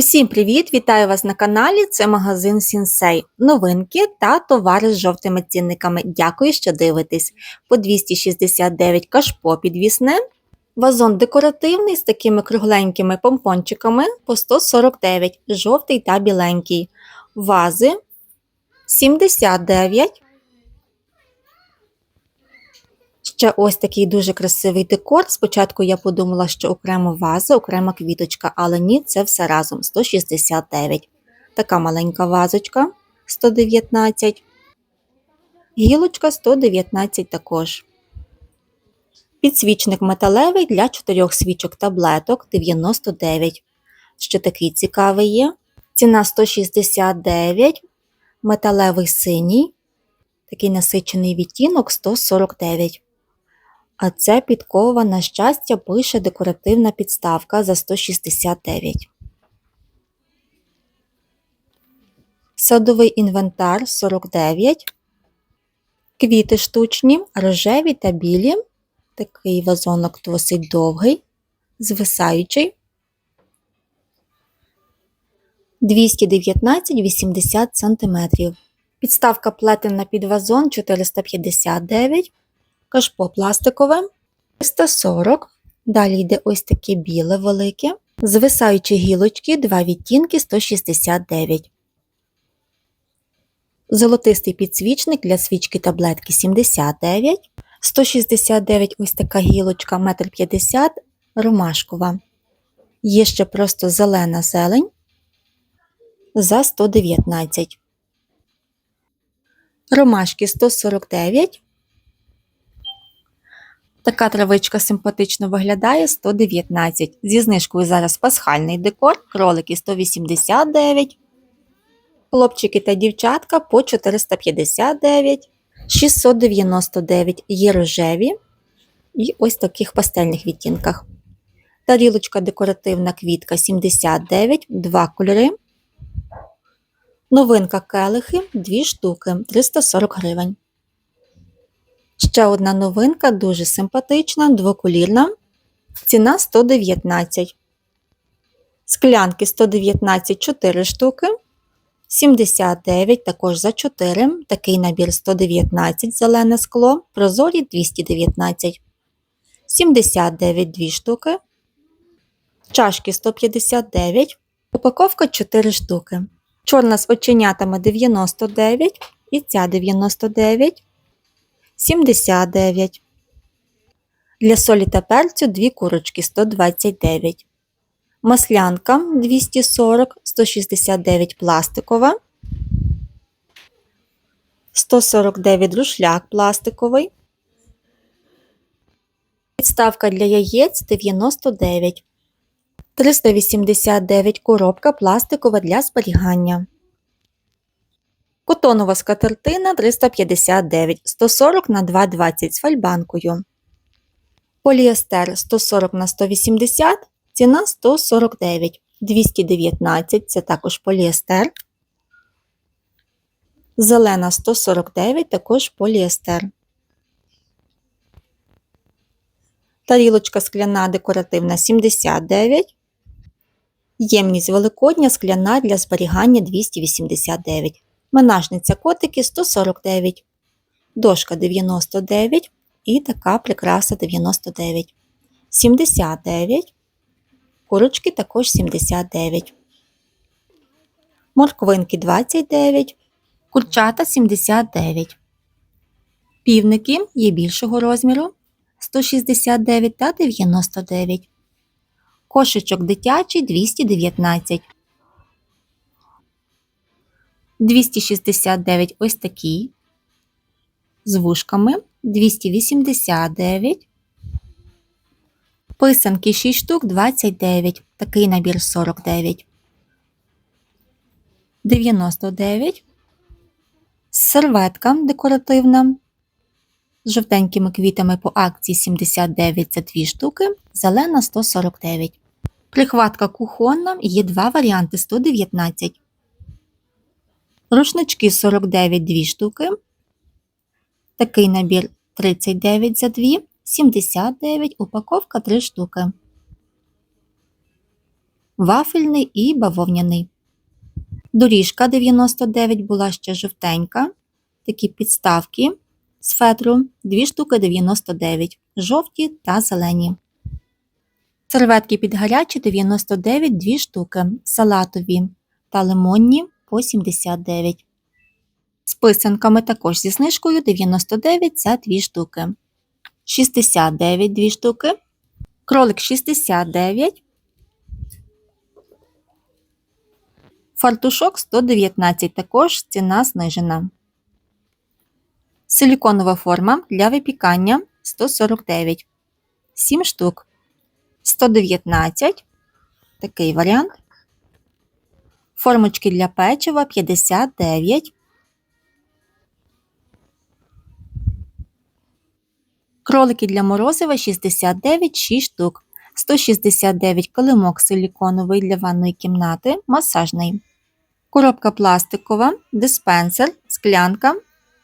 Усім привіт! Вітаю вас на каналі. Це магазин Сінсей. Новинки та товари з жовтими цінниками. Дякую, що дивитесь. По 269 кашпо підвісне. Вазон декоративний з такими кругленькими помпончиками по 149, жовтий та біленький. Вази 79. Ще ось такий дуже красивий декор. Спочатку я подумала, що окремо ваза, окрема квіточка, але ні, це все разом 169. Така маленька вазочка 119. Гілочка 119 також. Підсвічник металевий для чотирьох свічок таблеток 99. Ще такий цікавий є. Ціна 169, металевий синій. Такий насичений відтінок 149. А це підкова, на щастя, пише декоративна підставка за 169. Садовий інвентар 49. Квіти штучні, рожеві та білі. Такий вазонок досить довгий, звисаючий. 219-80 см. Підставка плетена під вазон 459 кашпо пластикове 340. Далі йде ось таке біле велике. Звисаючі гілочки, два відтінки 169. Золотистий підсвічник для свічки таблетки 79. 169 ось така гілочка 1,50 м ромашкова. Є ще просто зелена зелень за 119. Ромашки 149. Така травичка симпатично виглядає 119. Зі знижкою зараз пасхальний декор, кролики 189, хлопчики та дівчатка по 459, 699 є рожеві і ось таких пастельних відтінках. Тарілочка декоративна квітка 79, два кольори. Новинка келихи 2 штуки 340 гривень. Ще одна новинка, дуже симпатична, двоколірна. Ціна 119. Склянки 119 4 штуки. 79 також за 4. Такий набір 119 зелене скло. Прозорі 219. 79 2 штуки. Чашки 159. Упаковка 4 штуки. Чорна з оченятами 99 і ця 99. 79. Для солі та перцю 2 курочки 129. Маслянка 240, 169 пластикова. 149 рушляк пластиковий. Підставка для яєць 99. 389 коробка пластикова для зберігання. Котонова скатертина 359 140 на 220 з фальбанкою. Поліестер 140 на 180 ціна 149 219 це також поліестер. Зелена 149 також поліестер. Тарілочка скляна декоративна 79. Ємність великодня скляна для зберігання 289. Менажниця котики 149, дошка 99 і така прикраса 99, 79, курочки також 79, морквинки 29, курчата 79, півники є більшого розміру 169 та 99, кошечок дитячий 219. 269 ось такі, з вушками 289, писанки 6 штук 29, такий набір 49, 99, серветка декоративна. З жовтенькими квітами по акції 79 за 2 штуки, зелена 149. Прихватка кухонна є два варіанти 119. Рушнички 49 2 штуки. Такий набір 39 за 2, 79, упаковка 3 штуки. вафельний і бавовняний. Доріжка 99 була ще жовтенька. Такі підставки з фетру 2 штуки 99, жовті та зелені. Серветки під гарячі 99 2 штуки, салатові та лимонні по 79. З писанками також зі знижкою 99 за 2 штуки. 69 2 штуки. Кролик 69. Фартушок 119 також ціна знижена. Силіконова форма для випікання 149. 7 штук. 119. Такий варіант. Формочки для печива 59. Кролики для морозива 69 6 штук. 169 килимок силіконовий для ванної кімнати, масажний. Коробка пластикова, диспенсер, склянка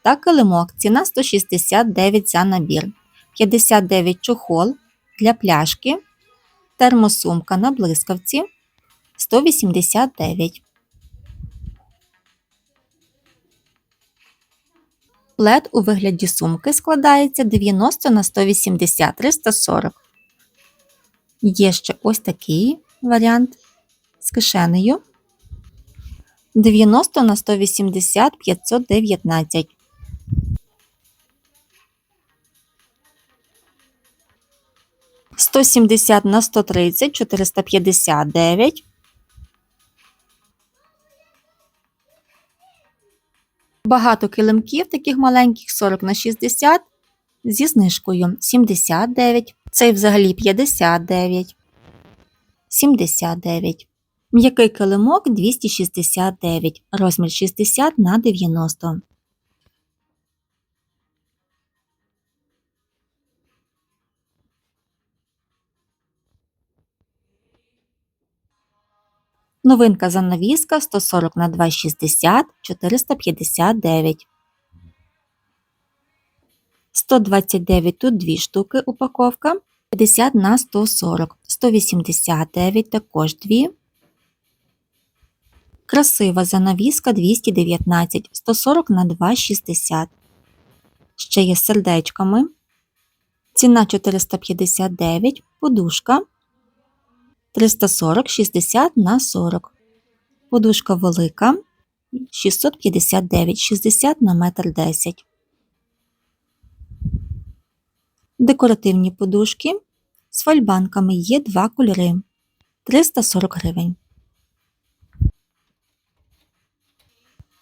та килимок. Ціна 169 за набір. 59 чохол для пляшки. Термосумка на блискавці 189. Плед у вигляді сумки складається 90 на 180 340. Є ще ось такий варіант з кишенею 90 на 180 519. Сто сімдесят на сто тридцять чотириста п'ятдесят дев'ять. Багато килимків, таких маленьких 40 на 60 зі знижкою 79. Цей взагалі 59. 79. М'який килимок 269. Розмір 60 на 90. Новинка занавіска 140 на 260 459. 129 тут дві штуки упаковка. 50 на 140. 189 також дві. Красива занавіска 219. 140 на 260. Ще є з сердечками. Ціна 459. Подушка 340 60 на 40. Подушка велика 659 60 на 1,10 м. Декоративні подушки з фальбанками є два кольори 340 гривень.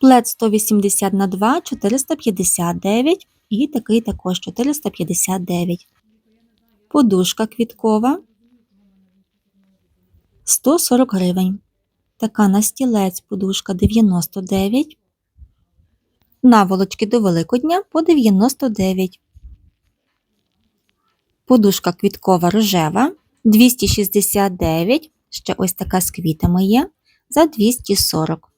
Плед 180 на 2 459 і такий також 459. Подушка квіткова 140 гривень. Така на стілець подушка 99. Наволочки до Великодня по 99. Подушка квіткова рожева 269. Ще ось така з квітами є за 240.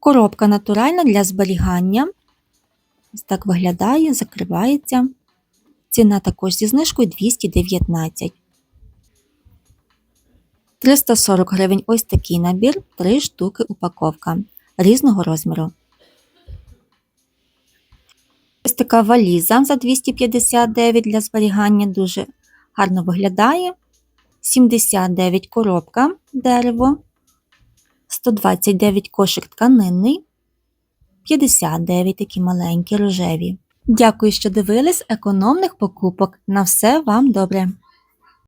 Коробка натуральна для зберігання. Ось так виглядає, закривається. Ціна також зі знижкою 219. 340 гривень ось такий набір, 3 штуки упаковка різного розміру. Ось така валіза за 259 для зберігання дуже гарно виглядає. 79 коробка дерево, 129 кошик тканинний, 59 такі маленькі рожеві. Дякую, що дивились економних покупок. На все вам добре!